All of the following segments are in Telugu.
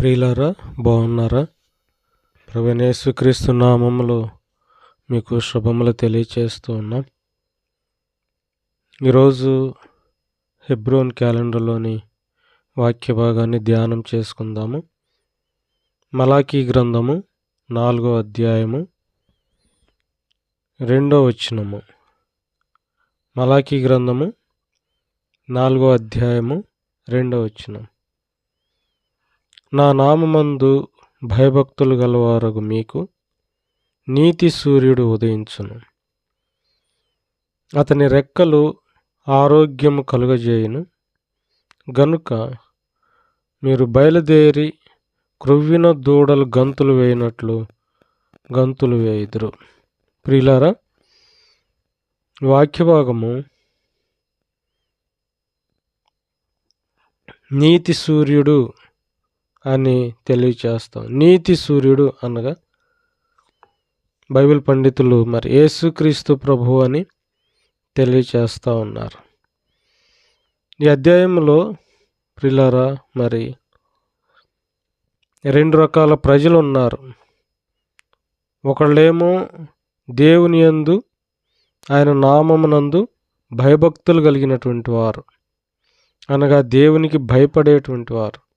ప్రియులారా బాగున్నారా? ప్రవణేశ్వక్రీస్తు నామములో మీకు శుభములు తెలియచేస్తూ ఉన్నాం. ఈరోజు హెబ్రోన్ క్యాలెండర్లోని వాక్య భాగాన్ని ధ్యానం చేసుకుందాము. మలాకీ గ్రంథము నాలుగో అధ్యాయము రెండో వచనము. మలాకీ గ్రంథము నాలుగో అధ్యాయము రెండో వచనం. నా నామందు భయభక్తులు గలవారగు మీకు నీతి సూర్యుడు ఉదయించును. అతని రెక్కలు ఆరోగ్యము కలుగజేయును. గనుక మీరు బయలుదేరి క్రొవ్విన దూడలు గంతులు వేయినట్లు గంతులు వేయుదురు. ప్రియులారా వాక్య భాగము నీతి సూర్యుడు అని తెలియచేస్తాం. నీతి సూర్యుడు అనగా బైబిల్ పండితులు మరి యేసుక్రీస్తు ప్రభు అని తెలియచేస్తూ ఉన్నారు. ఈ అధ్యాయంలో ప్రిలారా మరి రెండు రకాల ప్రజలు ఉన్నారు. ఒకళ్ళేమో దేవుని యందు ఆయన నామమునందు భయభక్తులు కలిగినటువంటి వారు. అనగా దేవునికి భయపడేటువంటి వారు.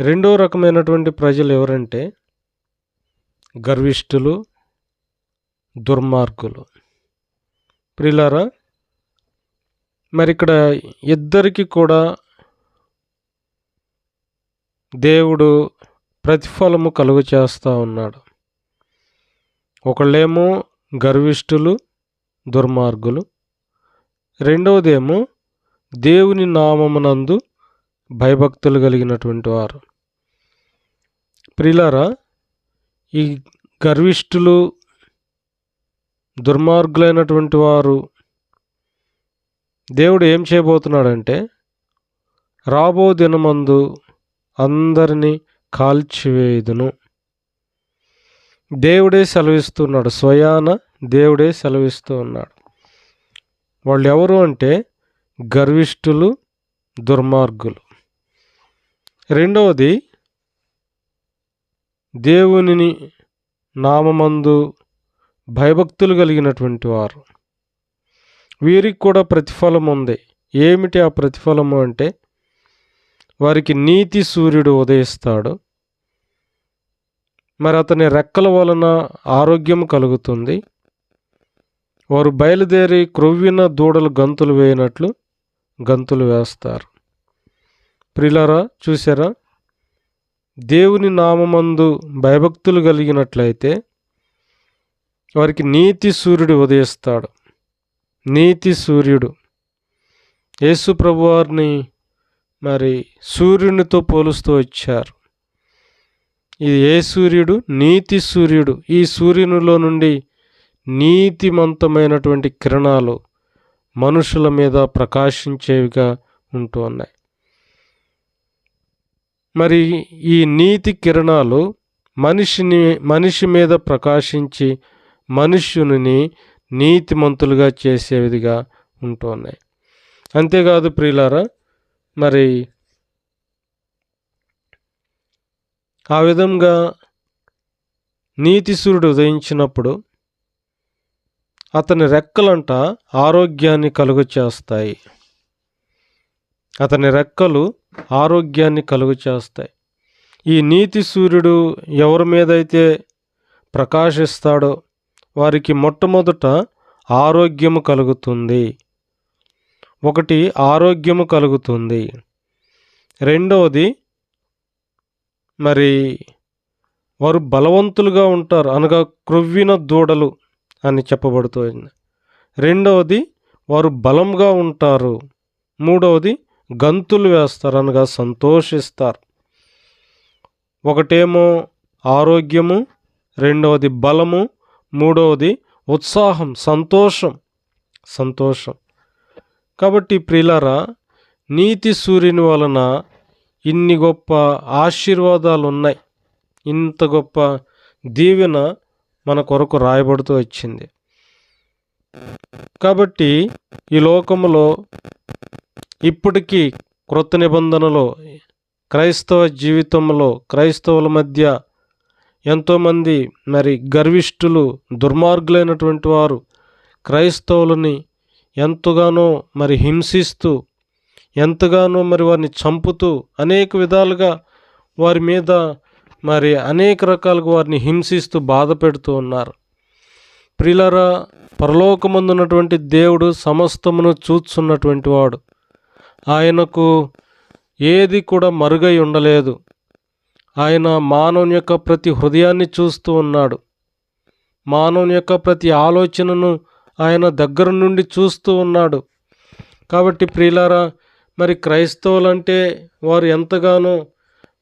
రెండో రకమైనటువంటి ప్రజలు ఎవరంటే గర్విష్ఠులు దుర్మార్గులు. ప్రిలారా మరి ఇక్కడ ఇద్దరికి కూడా దేవుడు ప్రతిఫలము కలుగు చేస్తూ ఉన్నాడు. ఒకళ్ళేమో గర్విష్ఠులు దుర్మార్గులు. రెండవదేమో దేవుని నామమునందు భయభక్తులు కలిగినటువంటి వారు. ప్రిలారా ఈ గర్విష్ఠులు దుర్మార్గులైనటువంటి వారు దేవుడు ఏం చేయబోతున్నాడంటే రాబో దినమందు అందరినీ కాల్చివేయుదును. దేవుడే సెలవిస్తున్నాడు స్వయాన దేవుడే సెలవిస్తూ ఉన్నాడు. వాళ్ళు ఎవరు అంటే గర్విష్ఠులు దుర్మార్గులు. రెండవది దేవునిని నామందు భయభక్తులు కలిగినటువంటి వారు. వీరికి కూడా ప్రతిఫలం ఉంది. ఏమిటి ఆ ప్రతిఫలము అంటే వారికి నీతి సూర్యుడు ఉదయిస్తాడు. మరి అతని రెక్కల వలన ఆరోగ్యం కలుగుతుంది. వారు బయలుదేరి క్రొవ్విన దూడలు గంతులు వేయనట్లు గంతులు వేస్తారు. ప్రిలరా చూసారా దేవుని నామందు భయభక్తులు కలిగినట్లయితే వారికి నీతి సూర్యుడు ఉదయిస్తాడు. నీతి సూర్యుడు. యేసు ప్రభువారిని మరి సూర్యునితో పోలుస్తూ వచ్చారు. ఇది ఏ సూర్యుడు? నీతి సూర్యుడు. ఈ సూర్యునిలో నుండి నీతిమంతమైనటువంటి కిరణాలు మనుషుల మీద ప్రకాశించేవిగా ఉంటూ ఉన్నాయి. మరి ఈ నీతి కిరణాలు మనిషిని మనిషి మీద ప్రకాశించి మనుష్యుని నీతిమంతులుగా చేసేవిదిగా ఉంటూ ఉన్నాయి అంతేకాదు ప్రియులారా మరి ఆ విధంగా నీతి సూర్యుడు ఉదయించినప్పుడు అతని రెక్కలంట ఆరోగ్యాన్ని కలుగు చేస్తాయి అతని రెక్కలు ఆరోగ్యాన్ని కలుగు చేస్తాయి ఈ నీతి సూర్యుడు ఎవరి మీదైతే ప్రకాశిస్తాడో వారికి మొట్టమొదట ఆరోగ్యము కలుగుతుంది. ఒకటి ఆరోగ్యము కలుగుతుంది. రెండవది మరి వారు బలవంతులుగా ఉంటారు అనగా క్రొవ్విన దూడలు అని చెప్పబడుతుంది. రెండవది వారు బలంగా ఉంటారు. మూడవది గంతులు వేస్తారు అనగా సంతోషిస్తారు. ఒకటేమో ఆరోగ్యము రెండవది బలము మూడవది ఉత్సాహం సంతోషం. సంతోషం. కాబట్టి ప్రిలరా నీతి సూర్యుని వలన ఇన్ని గొప్ప ఆశీర్వాదాలు ఉన్నాయి ఇంత గొప్ప దీవెన మన కొరకు రాయబడుతూ వచ్చింది. కాబట్టి ఈ లోకములో ఇప్పటికీ క్రొత్త నిబంధనలో క్రైస్తవ జీవితంలో క్రైస్తవుల మధ్య ఎంతోమంది మరి గర్విష్ఠులు దుర్మార్గులైనటువంటి వారు క్రైస్తవులని ఎంతగానో మరి హింసిస్తూ ఎంతగానో మరి వారిని చంపుతూ అనేక విధాలుగా వారి మీద మరి అనేక రకాలుగా వారిని హింసిస్తూ బాధ పెడుతూ ఉన్నారు. ప్రిలరా పరలోకమందున్నటువంటి దేవుడు సమస్తమును చూచున్నటువంటి వాడు. ఆయనకు ఏది కూడా మరుగై ఉండలేదు. ఆయన మానవుని యొక్క ప్రతి హృదయాన్ని చూస్తూ ఉన్నాడు. మానవుని యొక్క ప్రతి ఆలోచనను ఆయన దగ్గర నుండి చూస్తూ ఉన్నాడు. కాబట్టి ప్రియులారా మరి క్రైస్తవులంటే వారు ఎంతగానో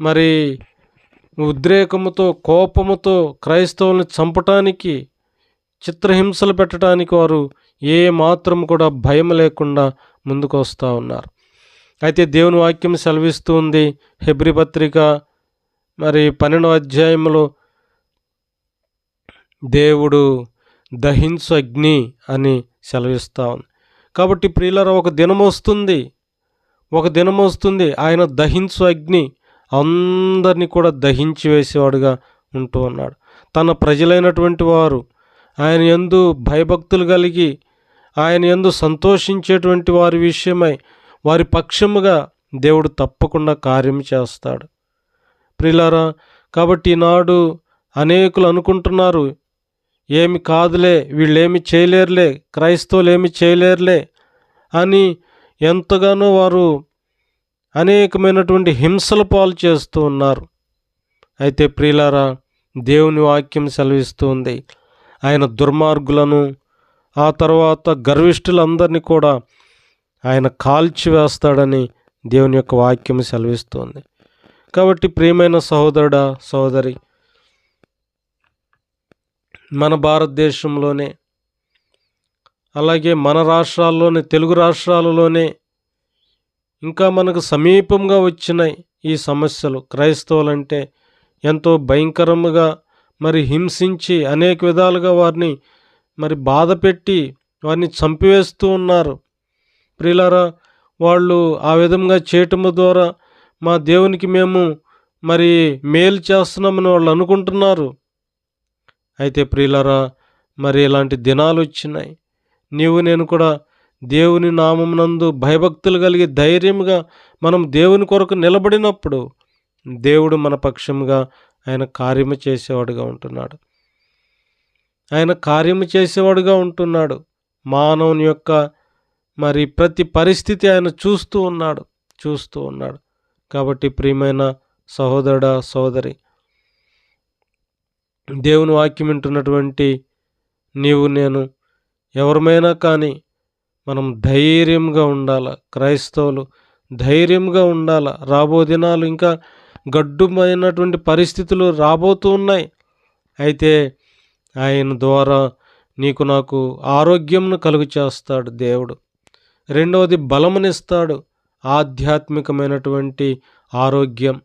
మరి ఉద్రేకముతో కోపముతో క్రైస్తవులను చంపటానికి చిత్రహింసలు పెట్టడానికి వారు ఏ మాత్రం కూడా భయం లేకుండా ముందుకు వస్తూ ఉన్నారు. అయితే దేవుని వాక్యం సెలవిస్తుంది. హెబ్రి పత్రిక మరి పన్నెండవ అధ్యాయంలో దేవుడు దహించు అగ్ని అని సెలవిస్తూ ఉంది. కాబట్టి ప్రియులర ఒక దినం వస్తుంది. ఒక దినం వస్తుంది. ఆయన దహించు అగ్ని అందరినీ కూడా దహించి వేసేవాడుగా ఉంటూ ఉన్నాడు. తన ప్రజలైనటువంటి వారు ఆయన ఎందు భయభక్తులు కలిగి ఆయన ఎందు సంతోషించేటువంటి వారి విషయమై వారి పక్షముగా దేవుడు తప్పకుండా కార్యం చేస్తాడు. ప్రిలారా కాబట్టి ఈనాడు అనేకులు అనుకుంటున్నారు ఏమి కాదులే వీళ్ళేమి చేయలేరులే క్రైస్తవులు ఏమి చేయలేరులే అని ఎంతగానో వారు అనేకమైనటువంటి హింసల పాలు చేస్తూ ఉన్నారు. అయితే ప్రియులారా దేవుని వాక్యం సెలవిస్తూ ఉంది. ఆయన దుర్మార్గులను ఆ తర్వాత గర్విష్ఠులందరినీ కూడా ఆయన కాల్చివేస్తాడని దేవుని యొక్క వాక్యం సెలవిస్తోంది. కాబట్టి ప్రియమైన సహోదరుడా సహోదరి మన భారతదేశంలోనే అలాగే మన రాష్ట్రాల్లోనే తెలుగు రాష్ట్రాలలోనే ఇంకా మనకు సమీపంగా వచ్చినాయి ఈ సమస్యలు క్రైస్తవులంటే ఎంతో భయంకరముగా మరి హింసించి అనేక విధాలుగా వారిని మరి బాధ పెట్టి వారిని చంపివేస్తూ ఉన్నారు. ప్రియులారా వాళ్ళు ఆ విధంగా చేయటము ద్వారా మా దేవునికి మేము మరి మేలు చేస్తున్నామని వాళ్ళు అనుకుంటున్నారు. అయితే ప్రియులరా మరి ఇలాంటి దినాలు వచ్చినాయి. నీవు నేను కూడా దేవుని నామమునందు భయభక్తులు కలిగి ధైర్యంగా మనం దేవుని కొరకు నిలబడినప్పుడు దేవుడు మన పక్షంగా ఆయన కార్యము చేసేవాడుగా ఉంటున్నాడు. ఆయన కార్యము చేసేవాడుగా ఉంటున్నాడు. మానవుని యొక్క మరి ప్రతి పరిస్థితి ఆయన చూస్తూ ఉన్నాడు చూస్తూ ఉన్నాడు. కాబట్టి ప్రియమైన సహోదరుడ సోదరి దేవుని వాక్యం వింటున్నటువంటి నీవు నేను ఎవరిమైనా కానీ మనం ధైర్యంగా ఉండాల? క్రైస్తవులు ధైర్యంగా ఉండాల? రాబో దినాలు ఇంకా గడ్డుమైనటువంటి పరిస్థితులు రాబోతూ ఉన్నాయి. అయితే ఆయన ద్వారా నీకు నాకు ఆరోగ్యంను కలుగు చేస్తాడు దేవుడు. రెండవది బలమునిస్తాడు. ఆధ్యాత్మికమైనటువంటి ఆరోగ్యం.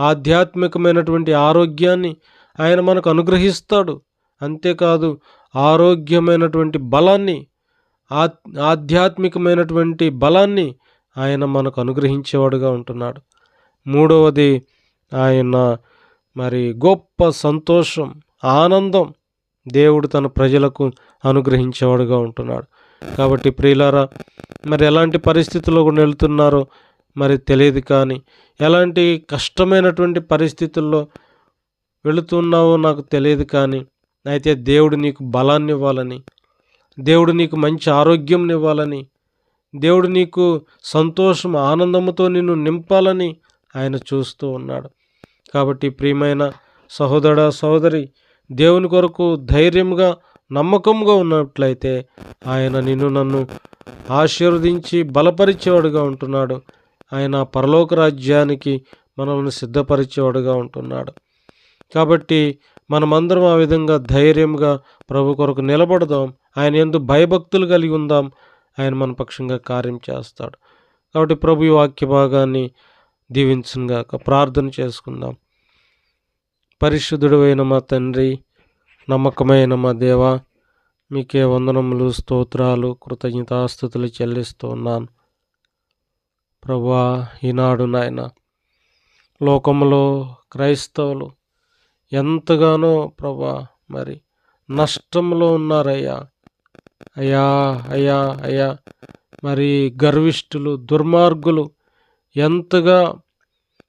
ఆధ్యాత్మికమైనటువంటి ఆరోగ్యాన్ని ఆయన మనకు అనుగ్రహిస్తాడు. అంతేకాదు ఆరోగ్యమైనటువంటి బలాన్ని ఆధ్యాత్మికమైనటువంటి బలాన్ని ఆయన మనకు అనుగ్రహించేవాడుగా ఉంటున్నాడు. మూడవది ఆయన మరి గొప్ప సంతోషం ఆనందం దేవుడు తన ప్రజలకు అనుగ్రహించేవాడుగా ఉంటున్నాడు. కాబట్టి ప్రియులారా మరి ఎలాంటి పరిస్థితుల్లో కూడా వెళ్తున్నారో మరి తెలియదు కానీ ఎలాంటి కష్టమైనటువంటి పరిస్థితుల్లో వెళుతున్నావో నాకు తెలియదు కానీ అయితే దేవుడు నీకు బలాన్ని ఇవ్వాలని దేవుడు నీకు మంచి ఆరోగ్యం ఇవ్వాలని దేవుడు నీకు సంతోషం ఆనందంతో నిన్ను నింపాలని ఆయన చూస్తూ ఉన్నాడు. కాబట్టి ప్రియమైన సహోదర సహోదరి దేవుని కొరకు ధైర్యంగా నమ్మకంగా ఉన్నట్లయితే ఆయన నిన్ను నన్ను ఆశీర్వదించి బలపరిచేవాడుగా ఉంటున్నాడు. ఆయన పరలోక రాజ్యానికి మనల్ని సిద్ధపరిచేవాడుగా ఉంటున్నాడు. కాబట్టి మనమందరం ఆ విధంగా ధైర్యంగా ప్రభు కొరకు నిలబడదాం. ఆయన ఎందు భయభక్తులు కలిగి ఉందాం. ఆయన మన పక్షంగా కార్యం చేస్తాడు. కాబట్టి ప్రభు ఈ వాక్య భాగాన్ని దీవించుగాక ప్రార్థన చేసుకుందాం. పరిశుద్ధుడైన మా తండ్రి నమ్మకమైన మా దేవ మీకే వందనములు స్తోత్రాలు కృతజ్ఞతాస్థుతులు చెల్లిస్తూ ఉన్నాను ప్రభా ఈనాడు నాయన లోకంలో క్రైస్తవులు ఎంతగానో ప్రభా మరి నష్టంలో ఉన్నారయ్యా. అయ్యా అయ్యా అయ్యా మరి గర్విష్ఠులు దుర్మార్గులు ఎంతగా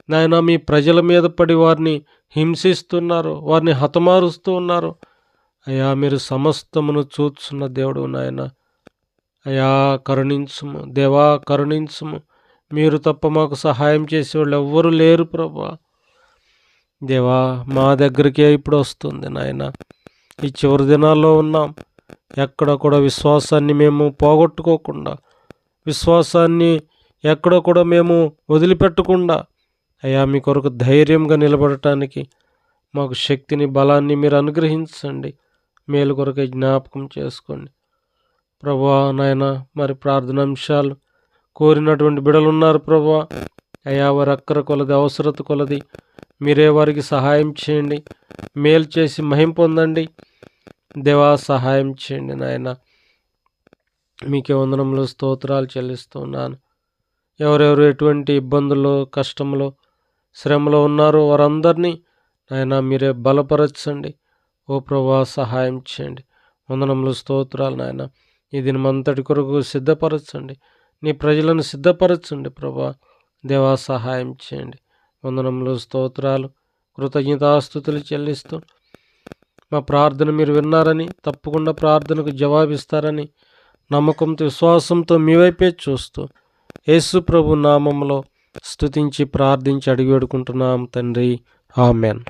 నాయన మీ ప్రజల మీద పడి వారిని హింసిస్తున్నారు వారిని హతమారుస్తూ ఉన్నారు. అయ్యా మీరు సమస్తమును చూస్తున్న దేవుడు నాయన. అయ్యా కరుణించుము. దేవా కరుణించుము. మీరు తప్ప మాకు సహాయం చేసేవాళ్ళు ఎవ్వరూ లేరు ప్రభా. దేవా మా దగ్గరికే ఇప్పుడు వస్తుంది నాయన. ఈ చివరి దినాల్లో ఉన్నాం. ఎక్కడ కూడా విశ్వాసాన్ని మేము పోగొట్టుకోకుండా విశ్వాసాన్ని ఎక్కడ కూడా మేము వదిలిపెట్టకుండా అయ్యా మీ కొరకు ధైర్యంగా నిలబడటానికి మాకు శక్తిని బలాన్ని మీరు అనుగ్రహించండి. మేలు కొరకు జ్ఞాపకం చేసుకోండి. ప్రభా నాయన మరి ప్రార్థనాంశాలు కోరినటువంటి బిడలు ఉన్నారు ప్రభా అయ్యా వారి అక్కర కొలది అవసరత కొలది మీరే వారికి సహాయం చేయండి. మేలు చేసి మహిం పొందండి. దేవా సహాయం చేయండి నాయన. మీకే వందనంలో స్తోత్రాలు చెల్లిస్తున్నాను. ఎవరెవరు ఎటువంటి ఇబ్బందులు కష్టంలో శ్రమలో ఉన్నారు వారందరినీ. నాయన మీరే బలపరచండి. ఓ ప్రభా సహాయం చేయండి. వందనములు స్తోత్రాలు నాయన. ఈ దినమంతటి కొరకు సిద్ధపరచండి. నీ ప్రజలను సిద్ధపరచండి ప్రభా. దేవా సహాయం చేయండి. వందనములు స్తోత్రాలు కృతజ్ఞతాస్థుతులు చెల్లిస్తూ మా ప్రార్థన మీరు విన్నారని తప్పకుండా ప్రార్థనకు జవాబిస్తారని నమ్మకంతో విశ్వాసంతో మీ వైపే చూస్తూ యేసు ప్రభు నామంలో స్తుతించి ప్రార్థించి అడిగి వేడుకుంటున్నాం తండ్రి. ఆమెన్.